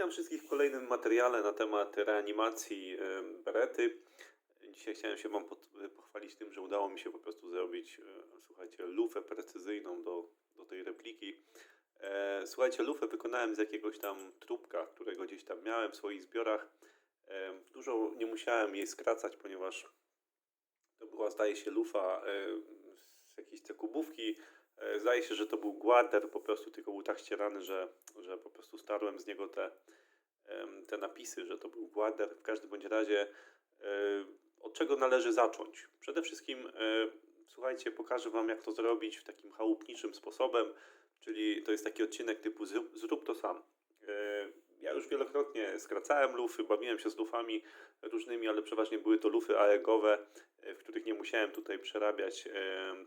Witam wszystkich w kolejnym materiale na temat reanimacji e, Berety. Dzisiaj chciałem się Wam pod- pochwalić tym, że udało mi się po prostu zrobić, e, słuchajcie, lufę precyzyjną do, do tej repliki. E, Słuchajcie, lufę wykonałem z jakiegoś tam trupka, którego gdzieś tam miałem w swoich zbiorach. E, Dużo nie musiałem jej skracać, ponieważ to była, zdaje się, lufa e, z jakiejś cekubówki. E, Zdaje się, że to był guarder, po prostu tylko był tak ścierany, że, że po prostu starłem z niego te, te napisy, że to był guarder. W każdym bądź razie, e, od czego należy zacząć? Przede wszystkim, e, słuchajcie, pokażę Wam, jak to zrobić w takim chałupniczym sposobem, czyli to jest taki odcinek typu zrób, zrób to sam. E, Ja już wielokrotnie skracałem lufy, bawiłem się z lufami różnymi, ale przeważnie były to lufy aegowe, e, w których nie musiałem tutaj przerabiać e,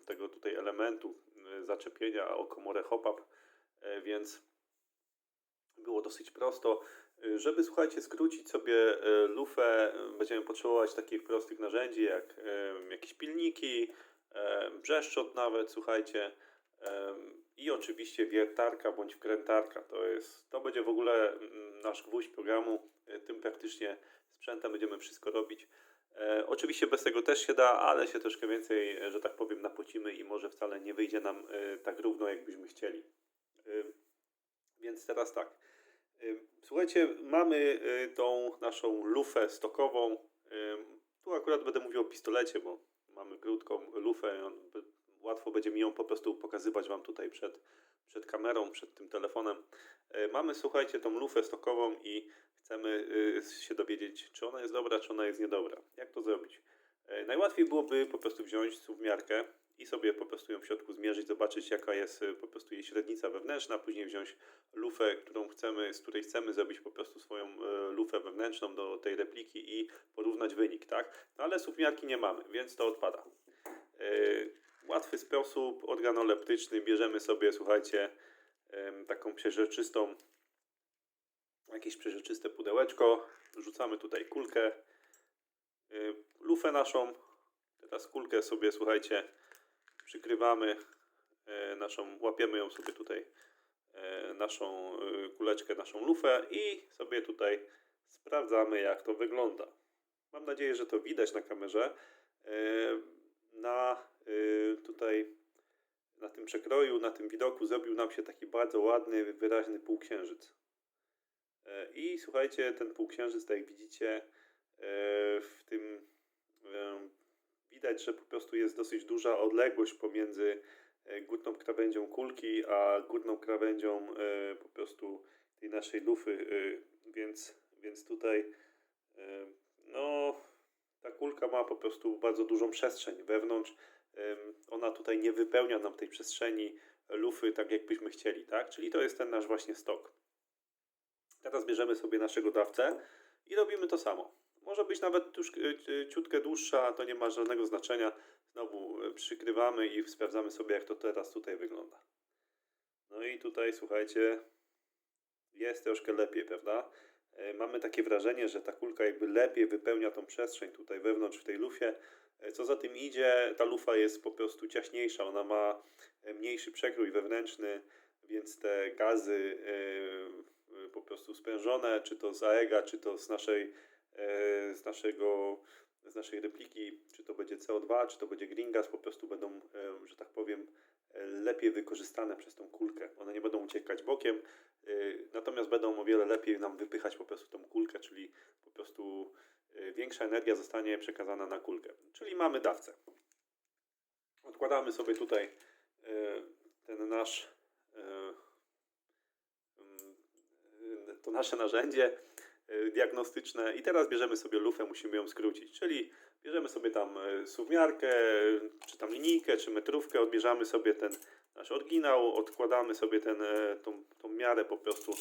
tego tutaj elementu e, zaczepienia o komorę hop-up, e, więc było dosyć prosto. E, Żeby, słuchajcie, skrócić sobie e, lufę, e, będziemy potrzebować takich prostych narzędzi jak e, jakieś pilniki, e, brzeszczot nawet, słuchajcie, i oczywiście wiertarka bądź wkrętarka. To, jest, to będzie w ogóle mm, nasz gwóźdź programu. E, Tym praktycznie sprzętem będziemy wszystko robić. E, oczywiście bez tego też się da, ale się troszkę więcej, e, że tak powiem, napocimy i może wcale nie wyjdzie nam e, tak równo, jakbyśmy chcieli. Więc teraz tak. Słuchajcie, mamy tą naszą lufę stokową. Tu akurat będę mówił o pistolecie, bo mamy krótką lufę. Łatwo będzie mi ją po prostu pokazywać Wam tutaj przed, przed kamerą, przed tym telefonem. Mamy, słuchajcie, tą lufę stokową i chcemy e, się dowiedzieć, czy ona jest dobra, czy ona jest niedobra. Jak to zrobić? E, Najłatwiej byłoby po prostu wziąć suwmiarkę i sobie po prostu ją w środku zmierzyć, zobaczyć jaka jest e, po prostu jej średnica wewnętrzna, później wziąć lufę, którą chcemy, z której chcemy zrobić po prostu swoją e, lufę wewnętrzną do tej repliki i porównać wynik, tak? No ale suwmiarki nie mamy, więc to odpada. E, Łatwy sposób organoleptyczny, bierzemy sobie, słuchajcie, taką przeźroczystą, jakieś przeźroczyste pudełeczko, rzucamy tutaj kulkę, y, lufę naszą, teraz kulkę sobie, słuchajcie, przykrywamy e, naszą, łapiemy ją sobie tutaj, e, naszą kuleczkę, naszą lufę i sobie tutaj sprawdzamy, jak to wygląda. Mam nadzieję, że to widać na kamerze. Na tutaj na tym przekroju, na tym widoku zrobił nam się taki bardzo ładny, wyraźny półksiężyc. E, I słuchajcie, ten półksiężyc, tak jak widzicie, e, w tym e, widać, że po prostu jest dosyć duża odległość pomiędzy górną krawędzią kulki, a górną krawędzią po prostu tej naszej lufy, więc, więc tutaj no ta kulka ma po prostu bardzo dużą przestrzeń wewnątrz. Ona tutaj nie wypełnia nam tej przestrzeni lufy tak, jakbyśmy chcieli, tak? Czyli to jest ten nasz właśnie stok. Teraz bierzemy sobie naszego dawcę i robimy to samo. Może być nawet tuż, y, ciutkę dłuższa, to nie ma żadnego znaczenia. Znowu y, przykrywamy i sprawdzamy sobie, jak to teraz tutaj wygląda. No i tutaj, słuchajcie, jest troszkę lepiej, prawda? E, Mamy takie wrażenie, że ta kulka jakby lepiej wypełnia tą przestrzeń tutaj wewnątrz w tej lufie. E, Co za tym idzie, ta lufa jest po prostu ciaśniejsza, ona ma e, mniejszy przekrój wewnętrzny, więc te gazy e, e, po prostu sprężone, czy to z AEGA, czy to z naszej, e, z naszego z naszej repliki, czy to będzie CO2, czy to będzie green gas, po prostu będą, e, że tak powiem, e, lepiej wykorzystane przez tą kulkę. One nie będą uciekać bokiem, y, natomiast będą o wiele lepiej nam wypychać po prostu tą kulkę, czyli po prostu y, większa energia zostanie przekazana na kulkę. Czyli mamy dawcę. Odkładamy sobie tutaj y, ten nasz y, y, to nasze narzędzie y, diagnostyczne. I teraz bierzemy sobie lufę, musimy ją skrócić, czyli bierzemy sobie tam y, suwmiarkę, czy tam linijkę, czy metrówkę, odbierzamy sobie ten nasz oryginał, odkładamy sobie ten, e, tą, tą miarę po prostu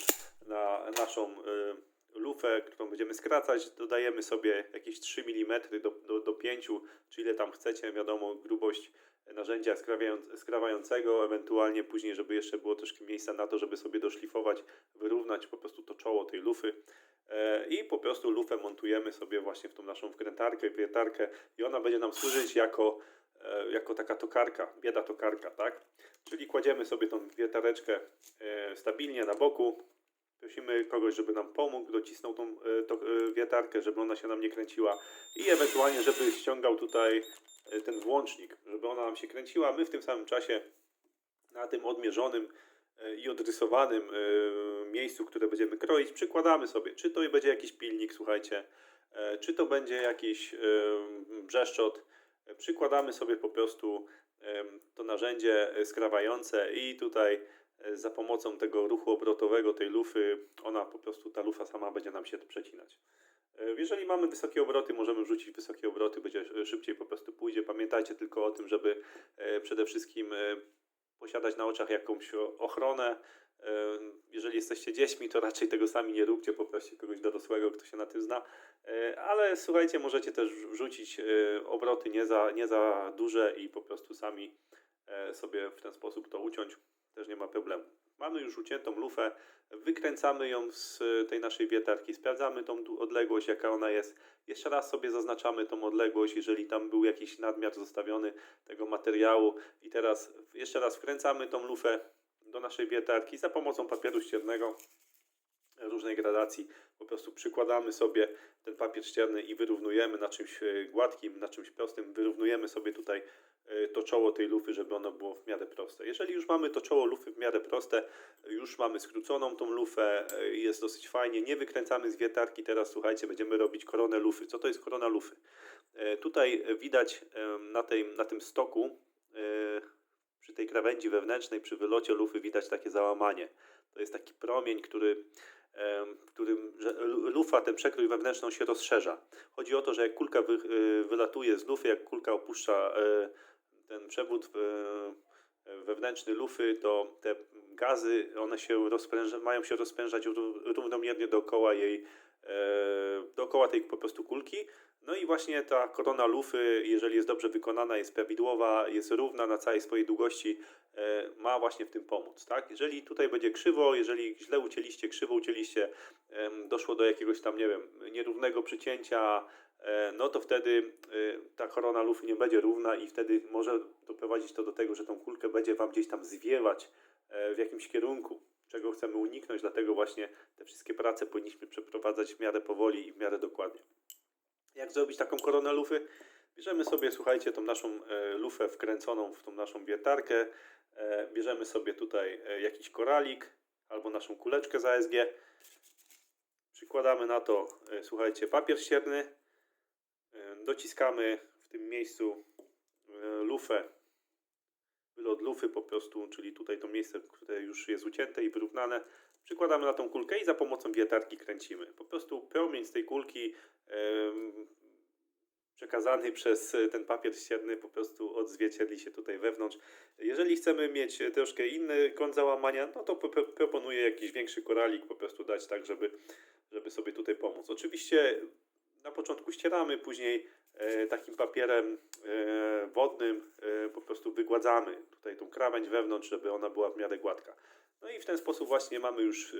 na naszą e, lufę, którą będziemy skracać, dodajemy sobie jakieś 3 mm do, do, do 5, czy ile tam chcecie, wiadomo, grubość narzędzia skrawając, skrawającego, ewentualnie później, żeby jeszcze było troszkę miejsca na to, żeby sobie doszlifować, wyrównać po prostu to czoło tej lufy. E, I po prostu lufę montujemy sobie właśnie w tą naszą wkrętarkę, wiertarkę i ona będzie nam służyć jako e, jako taka tokarka, bieda tokarka, tak? Czyli kładziemy sobie tą wiertareczkę e, stabilnie na boku, Prosimy kogoś, żeby nam pomógł, docisnął tą to, wiertarkę, żeby ona się nam nie kręciła i ewentualnie, żeby ściągał tutaj ten włącznik, żeby ona nam się kręciła. My w tym samym czasie na tym odmierzonym e, i odrysowanym e, miejscu, które będziemy kroić, przykładamy sobie, czy to będzie jakiś pilnik, słuchajcie, czy to będzie jakiś brzeszczot. Przykładamy sobie po prostu to narzędzie skrawające i tutaj za pomocą tego ruchu obrotowego, tej lufy, ona po prostu, ta lufa sama będzie nam się przecinać. E, Jeżeli mamy wysokie obroty, możemy wrzucić wysokie obroty, będzie szybciej po prostu pójdzie. Pamiętajcie tylko o tym, żeby e, przede wszystkim e, posiadać na oczach jakąś ochronę. Jeżeli jesteście dziećmi, to raczej tego sami nie róbcie, poproście kogoś dorosłego, kto się na tym zna. Ale słuchajcie, możecie też wrzucić obroty nie za, nie za duże i po prostu sami sobie w ten sposób to uciąć. Też nie ma problemu. Mamy już uciętą lufę, wykręcamy ją z e, tej naszej wiertarki, sprawdzamy tą odległość, jaka ona jest. Jeszcze raz sobie zaznaczamy tą odległość, jeżeli tam był jakiś nadmiar zostawiony tego materiału. I teraz jeszcze raz wkręcamy tą lufę do naszej wiertarki za pomocą papieru ściernego różnej gradacji. Po prostu przykładamy sobie ten papier ścierny i wyrównujemy na czymś e, gładkim, na czymś prostym. Wyrównujemy sobie tutaj to czoło tej lufy, żeby ono było w miarę proste. Jeżeli już mamy to czoło lufy w miarę proste, już mamy skróconą tą lufę, e, jest dosyć fajnie. Nie wykręcamy z wiertarki. Teraz słuchajcie, będziemy robić koronę lufy. Co to jest korona lufy? E, Tutaj widać e, na, tej, na tym stoku e, przy tej krawędzi wewnętrznej, przy wylocie lufy widać takie załamanie. To jest taki promień, który, w którym lufa, ten przekrój wewnętrzny on się rozszerza. Chodzi o to, że jak kulka wy, wylatuje z lufy, jak kulka opuszcza e, ten przewód e, wewnętrzny lufy, to te gazy, one się rozpręża, mają się rozprężać ró- równomiernie dookoła jej, e, dookoła tej po prostu kulki. No i właśnie ta korona lufy, jeżeli jest dobrze wykonana, jest prawidłowa, jest równa na całej swojej długości, e, ma właśnie w tym pomóc, tak? Jeżeli tutaj będzie krzywo, jeżeli źle ucięliście, krzywo ucięliście, doszło do jakiegoś tam, nie wiem, nierównego przycięcia, no to wtedy e, ta korona lufy nie będzie równa i wtedy może doprowadzić to do tego, że tą kulkę będzie Wam gdzieś tam zwiewać e, w jakimś kierunku, czego chcemy uniknąć, dlatego właśnie te wszystkie prace powinniśmy przeprowadzać w miarę powoli i w miarę dokładnie. Jak zrobić taką koronę lufy? Bierzemy sobie, słuchajcie, tą naszą e, lufę wkręconą w tą naszą wiertarkę, e, bierzemy sobie tutaj e, jakiś koralik albo naszą kuleczkę z ASG, przykładamy na to, e, słuchajcie, papier ścierny, e, dociskamy w tym miejscu e, lufę, wylot lufy po prostu, czyli tutaj to miejsce, które już jest ucięte i wyrównane, przykładamy na tą kulkę i za pomocą wiertarki kręcimy. Po prostu promień z tej kulki przekazany przez ten papier ścierny po prostu odzwierciedli się tutaj wewnątrz. Jeżeli chcemy mieć troszkę inny kąt załamania, no to pro- proponuję jakiś większy koralik po prostu dać tak, żeby, żeby sobie tutaj pomóc. Oczywiście początku ścieramy, później e, takim papierem e, wodnym e, po prostu wygładzamy tutaj tą krawędź wewnątrz, żeby ona była w miarę gładka. No i w ten sposób właśnie mamy już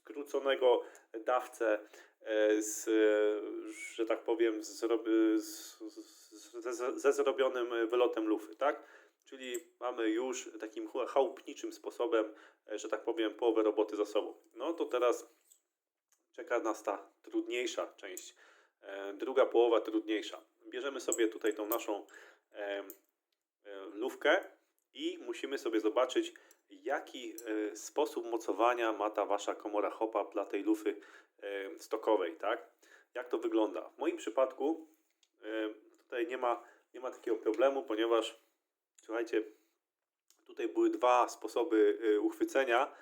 skróconego dawcę z, że tak powiem, z, z, z, ze, zrobionym wylotem lufy, tak? Czyli mamy już takim ch- chałupniczym sposobem, że tak powiem, połowę roboty za sobą. No to teraz czeka nas ta trudniejsza część, e, druga połowa trudniejsza. Bierzemy sobie tutaj tą naszą e, e, lufkę i musimy sobie zobaczyć, jaki sposób mocowania ma ta wasza komora hopa dla tej lufy stokowej, tak? Jak to wygląda? W moim przypadku tutaj nie ma, nie ma takiego problemu, ponieważ słuchajcie, tutaj były dwa sposoby uchwycenia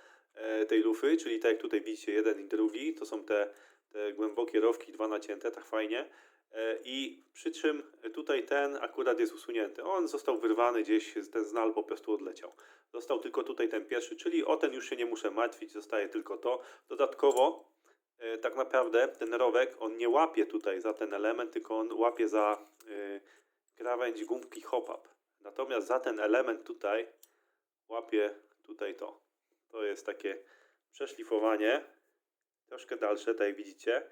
tej lufy, czyli tak jak tutaj widzicie, jeden i drugi, to są te, te głębokie rowki, dwa nacięte, tak fajnie. E, I przy czym tutaj ten akurat jest usunięty. On został wyrwany gdzieś, ten znal po prostu odleciał. Został tylko tutaj ten pierwszy, czyli o ten już się nie muszę martwić, zostaje tylko to. Dodatkowo e, tak naprawdę ten rowek, on nie łapie tutaj za ten element, tylko on łapie za e, krawędź gumki hop-up. Natomiast za ten element tutaj łapie tutaj to. To jest takie przeszlifowanie, troszkę dalsze, tak jak widzicie,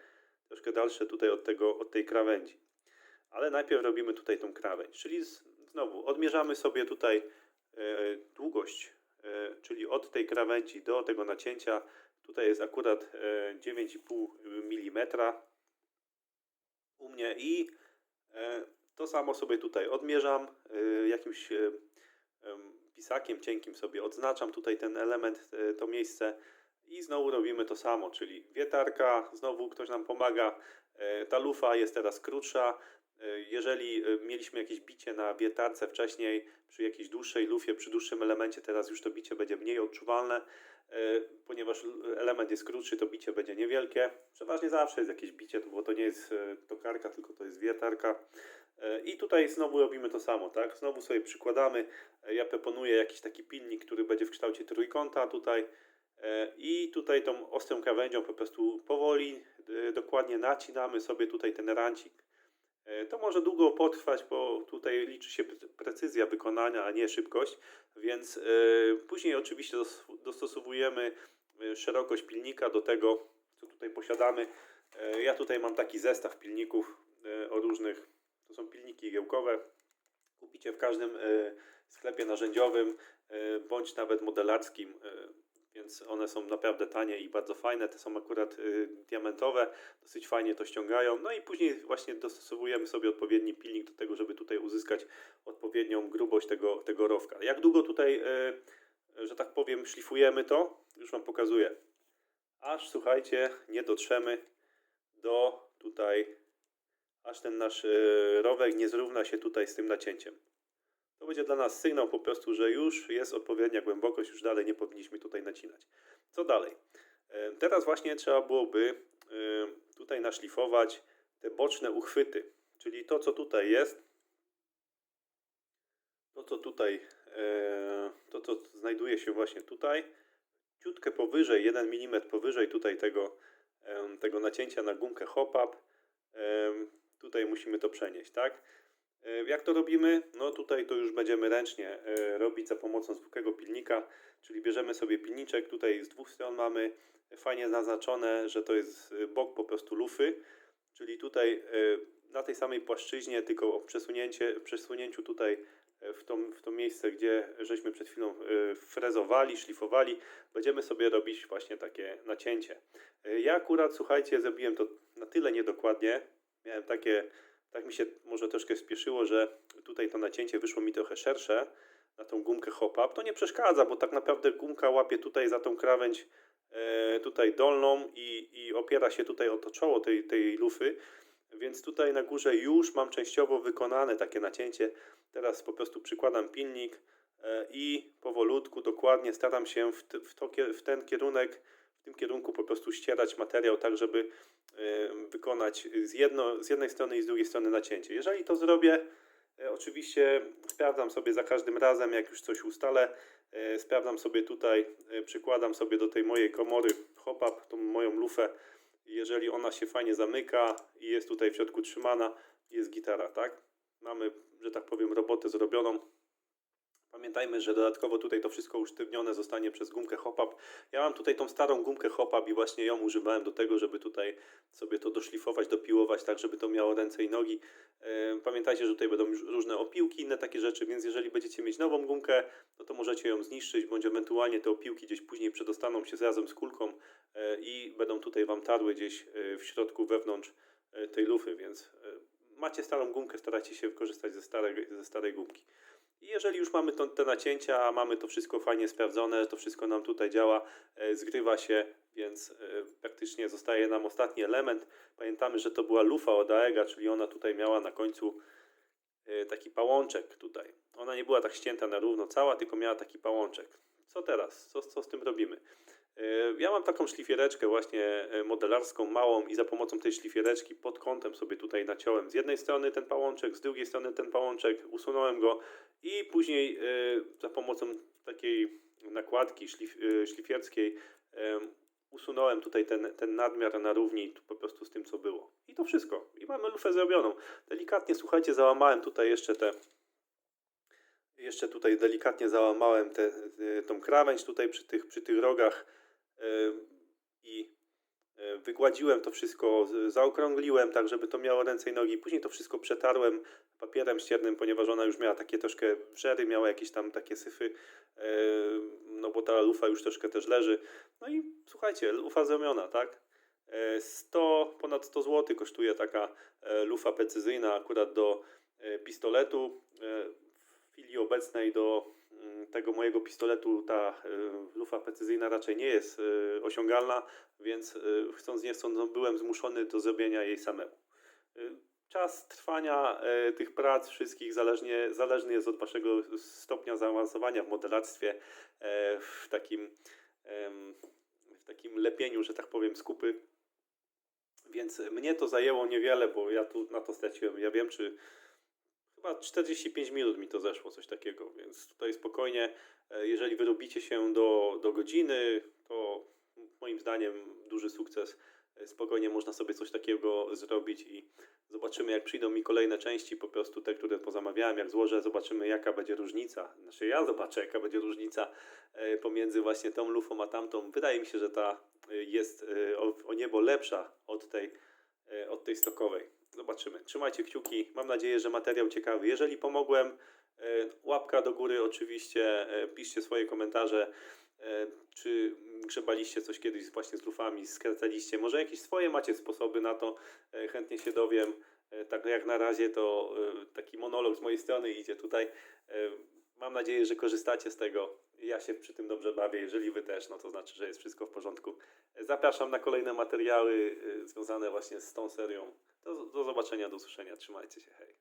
troszkę dalsze tutaj od, tego, od tej krawędzi. Ale najpierw robimy tutaj tą krawędź, czyli znowu odmierzamy sobie tutaj e, długość, e, czyli od tej krawędzi do tego nacięcia, Tutaj jest akurat e, 9,5 mm u mnie i e, to samo sobie tutaj odmierzam e, jakimś e, pisakiem cienkim sobie odznaczam tutaj ten element, e, to miejsce i znowu robimy to samo, czyli wietarka, znowu ktoś nam pomaga, e, ta lufa jest teraz krótsza, E, jeżeli mieliśmy jakieś bicie na wietarce wcześniej, przy jakiejś dłuższej lufie, przy dłuższym elemencie, teraz już to bicie będzie mniej odczuwalne, ponieważ element jest krótszy, to bicie będzie niewielkie. Przeważnie zawsze jest jakieś bicie, bo to nie jest tokarka, tylko to jest wietarka. E, I tutaj znowu robimy to samo, tak? Znowu sobie przykładamy. E, Ja proponuję jakiś taki pilnik, który będzie w kształcie trójkąta tutaj. E, I tutaj tą ostrą krawędzią po prostu powoli, dokładnie nacinamy sobie tutaj ten rancik. To może długo potrwać, bo tutaj liczy się pre- precyzja wykonania, a nie szybkość, więc później oczywiście dos- dostosowujemy szerokość pilnika do tego, co tutaj posiadamy. Ja tutaj mam taki zestaw pilników o różnych, to są pilniki giełkowe. Kupicie w każdym e, sklepie narzędziowym e, bądź nawet modelarskim, e, więc one są naprawdę tanie i bardzo fajne. Te są akurat diamentowe, dosyć fajnie to ściągają. No i później właśnie dostosowujemy sobie odpowiedni pilnik do tego, żeby tutaj uzyskać odpowiednią grubość tego, tego rowka. Jak długo tutaj, że tak powiem, szlifujemy to, już Wam pokazuję. Aż słuchajcie, nie dotrzemy do tutaj, aż ten nasz e, rowek nie zrówna się tutaj z tym nacięciem. To będzie dla nas sygnał po prostu, że już jest odpowiednia głębokość, już dalej nie powinniśmy tutaj nacinać. Co dalej? E, Teraz właśnie trzeba byłoby e, tutaj naszlifować te boczne uchwyty, czyli to, co tutaj jest, to, co tutaj, to, co znajduje się właśnie tutaj, ciutkę powyżej, 1 mm powyżej tutaj tego, tego nacięcia na gumkę hop-up, tutaj musimy to przenieść, tak? E, Jak to robimy? No tutaj to już będziemy ręcznie e, robić za pomocą zwykłego pilnika, czyli bierzemy sobie pilniczek, tutaj z dwóch stron mamy fajnie zaznaczone, że to jest e, bok po prostu lufy, czyli tutaj na tej samej płaszczyźnie, tylko o przesunięciu tutaj w, tą, w to miejsce, gdzie żeśmy przed chwilą frezowali, szlifowali, będziemy sobie robić właśnie takie nacięcie. Ja akurat, słuchajcie, zrobiłem to na tyle niedokładnie, miałem takie tak mi się może troszkę spieszyło, że tutaj to nacięcie wyszło mi trochę szersze na tą gumkę hop-up. To nie przeszkadza, bo tak naprawdę gumka łapie tutaj za tą krawędź e, tutaj dolną i, i opiera się tutaj o to czoło tej, tej lufy. Więc tutaj na górze już mam częściowo wykonane takie nacięcie. Teraz po prostu przykładam pilnik e, i powolutku, dokładnie staram się w, w, to, w ten kierunek, tym kierunku po prostu ścierać materiał tak, żeby wykonać z, jedno, z jednej strony i z drugiej strony nacięcie. Jeżeli to zrobię, e, oczywiście sprawdzam sobie za każdym razem, jak już coś ustalę, e, sprawdzam sobie tutaj, e, przykładam sobie do tej mojej komory hop-up, tą moją lufę. Jeżeli ona się fajnie zamyka i jest tutaj w środku trzymana, jest gitara, tak? Mamy, że tak powiem, robotę zrobioną. Pamiętajmy, że dodatkowo tutaj to wszystko usztywnione zostanie przez gumkę hop-up. Ja mam tutaj tą starą gumkę hop-up i właśnie ją używałem do tego, żeby tutaj sobie to doszlifować, dopiłować, tak żeby to miało ręce i nogi. Pamiętajcie, że tutaj będą różne opiłki, inne takie rzeczy, więc jeżeli będziecie mieć nową gumkę, no to możecie ją zniszczyć, bądź ewentualnie te opiłki gdzieś później przedostaną się razem z kulką e, i będą tutaj Wam tarły gdzieś e, w środku, wewnątrz e, tej lufy, więc macie starą gumkę, starajcie się korzystać ze starej, ze starej gumki. I jeżeli już mamy to, te nacięcia, mamy to wszystko fajnie sprawdzone, to wszystko nam tutaj działa, e, zgrywa się, więc e, praktycznie zostaje nam ostatni element. Pamiętamy, że to była lufa od Aega, czyli ona tutaj miała na końcu e, taki pałączek tutaj. Ona nie była tak ścięta na równo cała, tylko miała taki pałączek. Co teraz? Co, co z tym robimy? Ja mam taką szlifiereczkę właśnie modelarską, małą i za pomocą tej szlifiereczki pod kątem sobie tutaj naciąłem z jednej strony ten pałączek, z drugiej strony ten pałączek, usunąłem go i później e, za pomocą takiej nakładki szlif, e, szlifierskiej em, usunąłem tutaj ten, ten nadmiar na równi po prostu z tym, co było. I to wszystko. I mamy lufę zrobioną. Delikatnie, słuchajcie, załamałem tutaj jeszcze te jeszcze tutaj delikatnie załamałem tę tą krawędź tutaj przy tych, przy tych rogach e, i e, wygładziłem to wszystko, zaokrągliłem tak, żeby to miało ręce i nogi. Później to wszystko przetarłem papierem ściernym, ponieważ ona już miała takie troszkę wrzery, miała jakieś tam takie syfy, e, no bo ta lufa już troszkę też leży. No i słuchajcie, lufa zrobiona, tak? E, 100, ponad 100 zł kosztuje taka e, lufa precyzyjna akurat do e, pistoletu. E, W chwili obecnej do mm, tego mojego pistoletu ta e, lufa precyzyjna raczej nie jest e, osiągalna, więc e, chcąc nie chcąc no, byłem zmuszony do zrobienia jej samemu. Czas trwania e, tych prac wszystkich zależnie, zależny jest od waszego stopnia zaawansowania w modelarstwie, e, w takim, w takim lepieniu, że tak powiem, skupy. Więc mnie to zajęło niewiele, bo ja tu na to straciłem, ja wiem, czy chyba 45 minut mi to zeszło, coś takiego, więc tutaj spokojnie, e, jeżeli wyrobicie się do, do godziny, to moim zdaniem duży sukces. Spokojnie można sobie coś takiego zrobić i zobaczymy, jak przyjdą mi kolejne części, po prostu te, które pozamawiałem, jak złożę, zobaczymy, jaka będzie różnica. Znaczy, ja zobaczę, jaka będzie różnica e, pomiędzy właśnie tą lufą a tamtą. Wydaje mi się, że ta e, jest e, o, niebo lepsza od tej, od tej stokowej. Zobaczymy. Trzymajcie kciuki. Mam nadzieję, że materiał ciekawy. Jeżeli pomogłem, łapka do góry oczywiście. Piszcie swoje komentarze. Czy grzebaliście coś kiedyś właśnie z lufami, skracaliście? Może jakieś swoje macie sposoby na to? E, Chętnie się dowiem. E, Tak jak na razie to e, taki monolog z mojej strony idzie tutaj. Mam nadzieję, że korzystacie z tego. Ja się przy tym dobrze bawię. Jeżeli wy też, no to znaczy, że jest wszystko w porządku. Zapraszam na kolejne materiały związane właśnie z tą serią. Do, do zobaczenia, do usłyszenia. Trzymajcie się, hej.